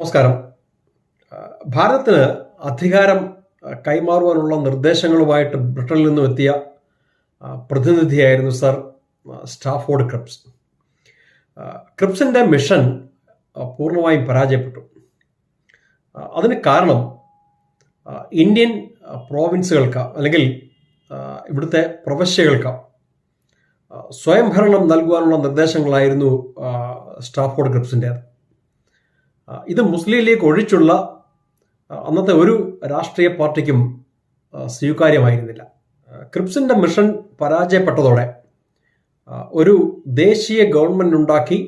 നമസ്കാരം. ഭാരതത്തിന് അധികാരം കൈമാറുവാനുള്ള നിർദ്ദേശങ്ങളുമായിട്ട് ബ്രിട്ടനിൽ നിന്നും എത്തിയ പ്രതിനിധിയായിരുന്നു സർ സ്റ്റാഫോർഡ് ക്രിപ്സ്. ക്രിപ്സിന്റെ ക്രിപ്സിന്റെ മിഷൻ പൂർണമായും പരാജയപ്പെട്ടു. അതിന് കാരണം ഇന്ത്യൻ പ്രോവിൻസുകൾക്ക് അല്ലെങ്കിൽ ഇവിടുത്തെ പ്രവശ്യകൾക്ക് സ്വയംഭരണം നൽകുവാനുള്ള നിർദ്ദേശങ്ങളായിരുന്നു സ്റ്റാഫോർഡ് ക്രിപ്സിന്റേത് ആ, ഇത് മുസ്ലിം ലീഗ് ഒഴിച്ചുള്ള അന്നത്തെ ഒരു രാഷ്ട്രീയ പാർട്ടിക്കും സ്വീകാര്യമായിരുന്നില്ല. ക്രിപ്സിന്റെ മിഷൻ പരാജയപ്പെട്ടതോടെ ഒരു ദേശീയ ഗവൺമെന്റ് ഉണ്ടാക്കി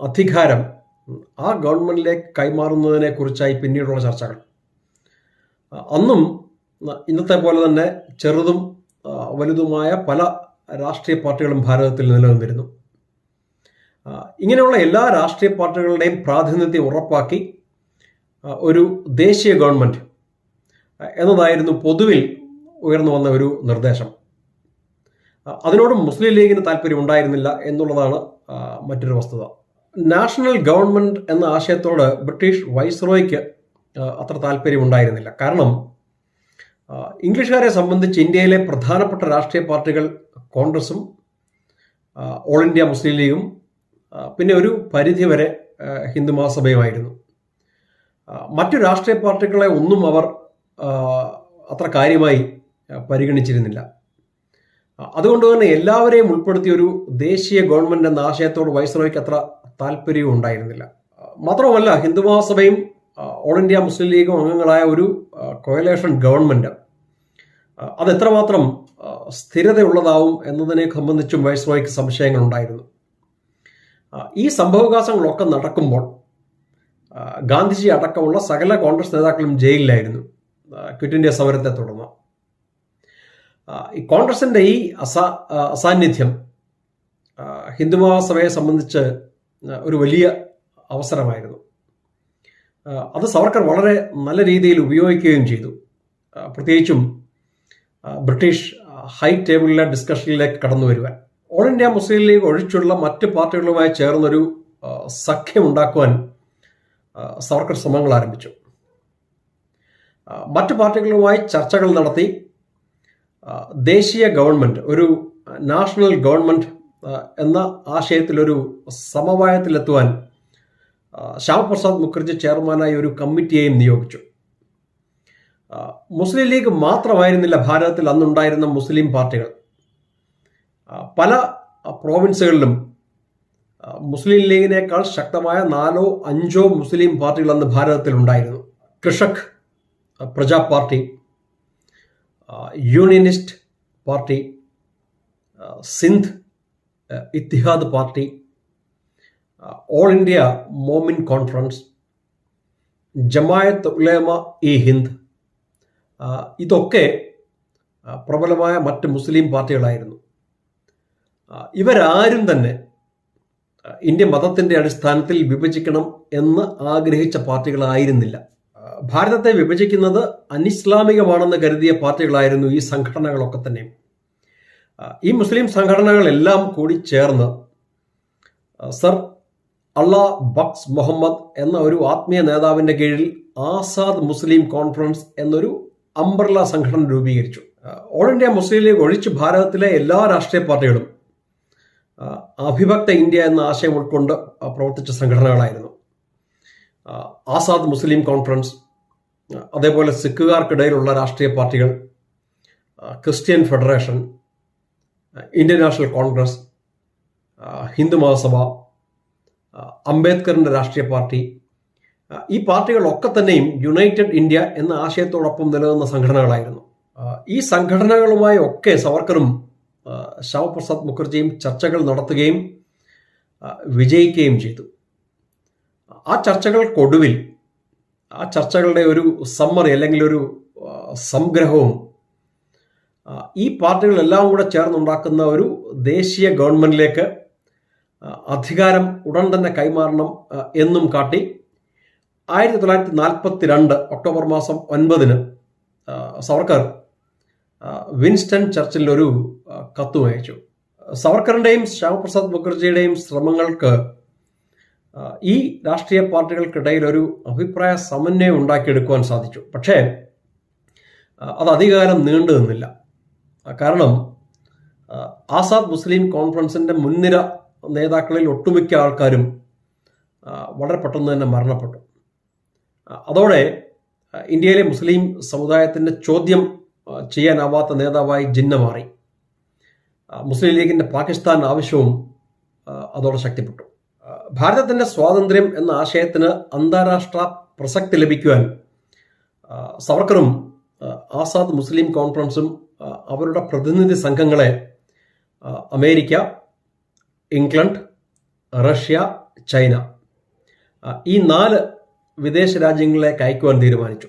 അധികാരം ആ ഗവൺമെന്റിലേക്ക് കൈമാറുന്നതിനെ കുറിച്ചായി പിന്നീടുള്ള ചർച്ചകൾ. അന്നും ഇന്നത്തെ പോലെ തന്നെ ചെറുതും വലുതുമായ പല രാഷ്ട്രീയ പാർട്ടികളും ഭാരതത്തിൽ നിലനിന്നിരുന്നു. ഇങ്ങനെയുള്ള എല്ലാ രാഷ്ട്രീയ പാർട്ടികളുടെയും പ്രാതിനിധ്യം ഉറപ്പാക്കി ഒരു ദേശീയ ഗവൺമെന്റ് എന്നതായിരുന്നു പൊതുവിൽ ഉയർന്നു വന്ന ഒരു നിർദ്ദേശം. അതിനോട് മുസ്ലിം ലീഗിന് താല്പര്യം ഉണ്ടായിരുന്നില്ല എന്നുള്ളതാണ് മറ്റൊരു വസ്തുത. നാഷണൽ ഗവൺമെന്റ് എന്ന ആശയത്തോട് ബ്രിട്ടീഷ് വൈസ്രോയ്ക്ക് അത്ര താല്പര്യം ഉണ്ടായിരുന്നില്ല. കാരണം ഇംഗ്ലീഷുകാരെ സംബന്ധിച്ച് ഇന്ത്യയിലെ പ്രധാനപ്പെട്ട രാഷ്ട്രീയ പാർട്ടികൾ കോൺഗ്രസും ഓൾ ഇന്ത്യ മുസ്ലിം ലീഗും പിന്നെ ഒരു പരിധിവരെ ഹിന്ദു മഹാസഭയുമായിരുന്നു മറ്റു രാഷ്ട്രീയ പാർട്ടികളെ ഒന്നും അവർ അത്ര കാര്യമായി പരിഗണിച്ചിരുന്നില്ല. അതുകൊണ്ട് തന്നെ എല്ലാവരെയും ഉൾപ്പെടുത്തിയ ഒരു ദേശീയ ഗവൺമെന്റ് എന്ന ആശയത്തോട് വൈസ്രോയ്ക്ക് അത്ര താല്പര്യവും ഉണ്ടായിരുന്നില്ല. മാത്രമല്ല ഹിന്ദു മഹാസഭയും ഓൾ ഇന്ത്യ മുസ്ലിം ലീഗും അംഗങ്ങളായ ഒരു കൊയലേഷൻ ഗവൺമെന്റ് അത് എത്രമാത്രം സ്ഥിരതയുള്ളതാവും എന്നതിനെ സംബന്ധിച്ചും വൈസ്രോയ്ക്ക് സംശയങ്ങൾ ഉണ്ടായിരുന്നു ഈ സംഭവവികാസങ്ങളൊക്കെ നടക്കുമ്പോൾ ഗാന്ധിജി അടക്കമുള്ള സകല കോൺഗ്രസ് നേതാക്കളും ജയിലിലായിരുന്നു. ക്വിറ്റ് ഇന്ത്യ സമരത്തെ തുടർന്ന്. ഈ കോൺഗ്രസിന്റെ ഈ അസാ അസാന്നിധ്യം ഹിന്ദു മഹാസഭയെ സംബന്ധിച്ച് ഒരു വലിയ അവസരമായിരുന്നു. അത് സവർക്കർ വളരെ നല്ല രീതിയിൽ ഉപയോഗിക്കുകയും ചെയ്തു. പ്രത്യേകിച്ചും ബ്രിട്ടീഷ് ഹൈ ടേബിളിലെ ഡിസ്കഷനിലേക്ക് കടന്നു വരുവാൻ. ഓൾ ഇന്ത്യ മുസ്ലിം ലീഗ് ഒഴിച്ചുള്ള മറ്റ് പാർട്ടികളുമായി ചേർന്നൊരു ആ, സഖ്യം ഉണ്ടാക്കുവാൻ സവർക്കർ ശ്രമങ്ങൾ ആരംഭിച്ചു. മറ്റു പാർട്ടികളുമായി ചർച്ചകൾ നടത്തി ദേശീയ ഗവൺമെന്റ് ഒരു നാഷണൽ ഗവൺമെന്റ് എന്ന ആശയത്തിലൊരു സമവായത്തിലെത്തുവാൻ ശ്യാമപ്രസാദ് മുഖർജി ചെയർമാനായി ഒരു കമ്മിറ്റിയെയും നിയോഗിച്ചു. മുസ്ലിം ലീഗ് മാത്രമായിരുന്നില്ല ഭാരതത്തിൽ അന്നുണ്ടായിരുന്ന മുസ്ലിം പാർട്ടികൾ. പല പ്രോവിൻസുകളിലും മുസ്ലിം ലീഗിനേക്കാൾ ശക്തമായ നാലോ അഞ്ചോ മുസ്ലിം പാർട്ടികൾ അന്ന് ഭാരതത്തിൽ ഉണ്ടായിരുന്നു Krishak Praja Party Unionist Party Sindh Ittehad Party All India Momin Conference Jamiat Ulema e Hind ഇതൊക്കെ പ്രബലമായ മറ്റ് മുസ്ലിം പാർട്ടികളായിരുന്നു. ഇവരാരും തന്നെ ഇന്ത്യ മതത്തിന്റെ അടിസ്ഥാനത്തിൽ വിഭജിക്കണം എന്ന് ആഗ്രഹിച്ച പാർട്ടികളായിരുന്നില്ല. ഭാരതത്തെ വിഭജിക്കുന്നത് അനിസ്ലാമികമാണെന്ന് കരുതിയ പാർട്ടികളായിരുന്നു ഈ സംഘടനകളൊക്കെ തന്നെ. ഈ മുസ്ലിം സംഘടനകളെല്ലാം കൂടി ചേർന്ന് സർ അള്ളാ ബക്സ് മുഹമ്മദ് എന്ന ഒരു ആത്മീയ നേതാവിന്റെ കീഴിൽ ആസാദ് മുസ്ലിം കോൺഫറൻസ് എന്നൊരു അംബർല സംഘടന രൂപീകരിച്ചു. ഓൾ ഇന്ത്യ മുസ്ലിം ലീഗ് ഒഴിച്ച് ഭാരതത്തിലെ എല്ലാ രാഷ്ട്രീയ പാർട്ടികളും അഭിഭക്ത ഇന്ത്യ എന്ന ആശയം ഉൾക്കൊണ്ട് പ്രവർത്തിച്ച സംഘടനകളായിരുന്നു. ആസാദ് മുസ്ലിം കോൺഫറൻസ് അതേപോലെ സിഖുകാർക്കിടയിലുള്ള രാഷ്ട്രീയ പാർട്ടികൾ Christian Federation Indian National Congress Hindu Mahasabha അംബേദ്കറിന്റെ രാഷ്ട്രീയ പാർട്ടി ഈ പാർട്ടികളൊക്കെ തന്നെയും യുണൈറ്റഡ് ഇന്ത്യ എന്ന ആശയത്തോടൊപ്പം നിലനിന്ന സംഘടനകളായിരുന്നു. ഈ സംഘടനകളുമായി ഒക്കെ സവർക്കറും ശ്യാമപ്രസാദ് മുഖർജിയും ചർച്ചകൾ നടത്തുകയും വിജയിക്കുകയും ചെയ്തു. ആ ചർച്ചകൾക്കൊടുവിൽ ആ ചർച്ചകളുടെ ഒരു സമ്മറി അല്ലെങ്കിൽ ഒരു സംഗ്രഹവും ഈ പാർട്ടികളെല്ലാം കൂടെ ചേർന്നുണ്ടാക്കുന്ന ഒരു ദേശീയ ഗവൺമെന്റിലേക്ക് അധികാരം ഉടൻ തന്നെ കൈമാറണം എന്നും കാട്ടി ആയിരത്തി തൊള്ളായിരത്തി നാൽപ്പത്തി രണ്ട് ഒക്ടോബർ മാസം ഒൻപതിന് സവർക്കർ വിൻസ്റ്റൺ ചർച്ചിൽ ഒരു കത്ത് അയച്ചു സവർക്കറിന്റെയും ശ്യാമപ്രസാദ് മുഖർജിയുടെയും ശ്രമങ്ങൾക്ക് ഈ രാഷ്ട്രീയ പാർട്ടികൾക്കിടയിൽ ഒരു അഭിപ്രായ സമന്വയം ഉണ്ടാക്കിയെടുക്കുവാൻ സാധിച്ചു. പക്ഷേ അത് അധികകാലം നീണ്ടു നിന്നില്ല. കാരണം ആസാദ് മുസ്ലിം കോൺഫറൻസിന്റെ മുൻനിര നേതാക്കളിൽ ഒട്ടുമിക്ക ആൾക്കാരും വളരെ പെട്ടെന്ന് തന്നെ മരണപ്പെട്ടു. അതോടെ ഇന്ത്യയിലെ മുസ്ലിം സമുദായത്തിന്റെ ചോദ്യം ചെയ്യാനാവാത്ത നേതാവായി ജിന്ന മാറി. മുസ്ലിം ലീഗിന്റെ പാകിസ്ഥാൻ ആവശ്യവും അതോടെ ശക്തിപ്പെട്ടു. ഭാരതത്തിന്റെ സ്വാതന്ത്ര്യം എന്ന ആശയത്തിന് അന്താരാഷ്ട്ര പ്രസക്തി ലഭിക്കുവാൻ സവർക്കറും ആസാദ് മുസ്ലിം കോൺഫറൻസും അവരുടെ പ്രതിനിധി സംഘങ്ങളെ അമേരിക്ക ഇംഗ്ലണ്ട് റഷ്യ ചൈന ഈ നാല് വിദേശ രാജ്യങ്ങളിലേക്ക് അയക്കുവാൻ തീരുമാനിച്ചു.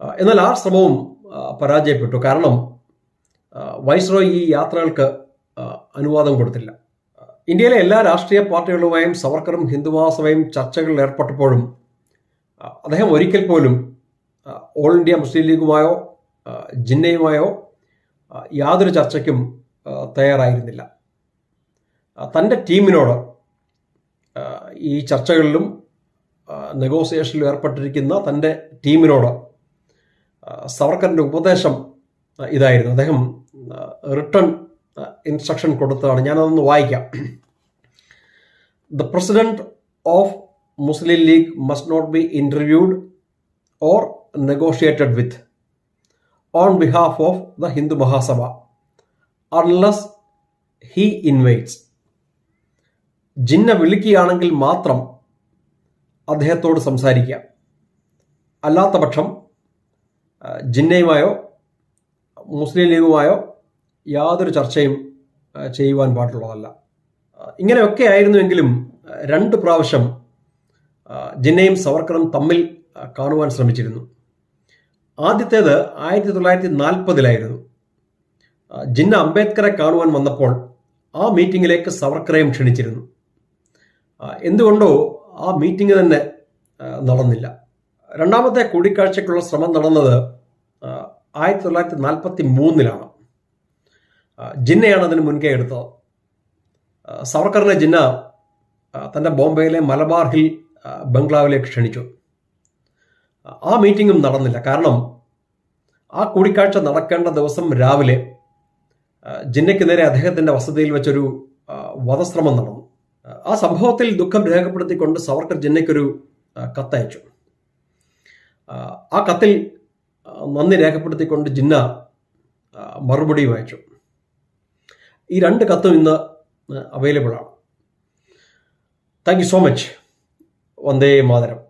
എന്നാൽ ആ ശ്രമവും പരാജയപ്പെട്ടു. കാരണം വൈസ്രോയ് ഈ യാത്രകൾക്ക് അനുവാദം കൊടുത്തില്ല. ഇന്ത്യയിലെ എല്ലാ രാഷ്ട്രീയ പാർട്ടികളുമായും സവർക്കറും ഹിന്ദുമഹാസഭയും ചർച്ചകളിൽ ഏർപ്പെട്ടപ്പോഴും അദ്ദേഹം ഒരിക്കൽ പോലും ഓൾ ഇന്ത്യ മുസ്ലിം ലീഗുമായോ ജിന്നയുമായോ യാതൊരു ചർച്ചയ്ക്കും തയ്യാറായിരുന്നില്ല. തന്റെ ടീമിനോട് ഈ ചർച്ചകളിലും നെഗോസിയേഷനിലും ഏർപ്പെട്ടിരിക്കുന്ന തന്റെ ടീമിനോട് സവർക്കറിന്റെ ഉപദേശം ഇതായിരുന്നു. അദ്ദേഹം റിട്ടേൺ ഇൻസ്ട്രക്ഷൻ കൊടുത്തതാണ്. ഞാനതൊന്ന് വായിക്കാം. The president of Muslim League must not be interviewed or negotiated with on behalf of the Hindu Mahasabha unless he invites. Jinnah വിളിക്കുകയാണെങ്കിൽ മാത്രം അദ്ദേഹത്തോട് സംസാരിക്കാം. അല്ലാത്ത പക്ഷം ജിന്നയുമായോ മുസ്ലിം ലീഗുമായോ യാതൊരു ചർച്ചയും ചെയ്യുവാൻ പാടുള്ളതല്ല. ഇങ്ങനെയൊക്കെ ആയിരുന്നുവെങ്കിലും രണ്ട് പ്രാവശ്യം ജിന്നയും സവർക്കറും തമ്മിൽ കാണുവാൻ ശ്രമിച്ചിരുന്നു. ആദ്യത്തേത് ആയിരത്തി തൊള്ളായിരത്തി നാൽപ്പതിലായിരുന്നു ജിന്ന അംബേദ്കറെ കാണുവാൻ വന്നപ്പോൾ ആ മീറ്റിങ്ങിലേക്ക് സവർക്കറേയും ക്ഷണിച്ചിരുന്നു. എന്തുകൊണ്ടോ ആ മീറ്റിംഗ് തന്നെ നടന്നില്ല. രണ്ടാമത്തെ കൂടിക്കാഴ്ചയ്ക്കുള്ള ശ്രമം നടന്നത് ആയിരത്തി തൊള്ളായിരത്തി നാൽപ്പത്തി മൂന്നിലാണ് ജിന്നയാണ് അതിന് മുൻകൈ എടുത്തത്. സവർക്കറിനെ ജിന്ന തന്റെ ബോംബെയിലെ മലബാർ ഹിൽ ബംഗ്ലാവിലേക്ക് ക്ഷണിച്ചു. ആ മീറ്റിംഗും നടന്നില്ല. കാരണം ആ കൂടിക്കാഴ്ച നടക്കേണ്ട ദിവസം രാവിലെ ജിന്നയ്ക്ക് നേരെ അദ്ദേഹത്തിന്റെ വസതിയിൽ വെച്ചൊരു വധശ്രമം നടന്നു. ആ സംഭവത്തിൽ ദുഃഖം രേഖപ്പെടുത്തിക്കൊണ്ട് സവർക്കർ ജിന്നയ്ക്കൊരു കത്തയച്ചു. ആ, കത്തിൽ നന്ദി രേഖപ്പെടുത്തിക്കൊണ്ട് ജിന്ന മറുപടി മറുപടിയും അയച്ചു ഈ രണ്ട് കത്തും ഇന്ന് അവൈലബിൾ ആണ്. Thank you so much Vande Mataram.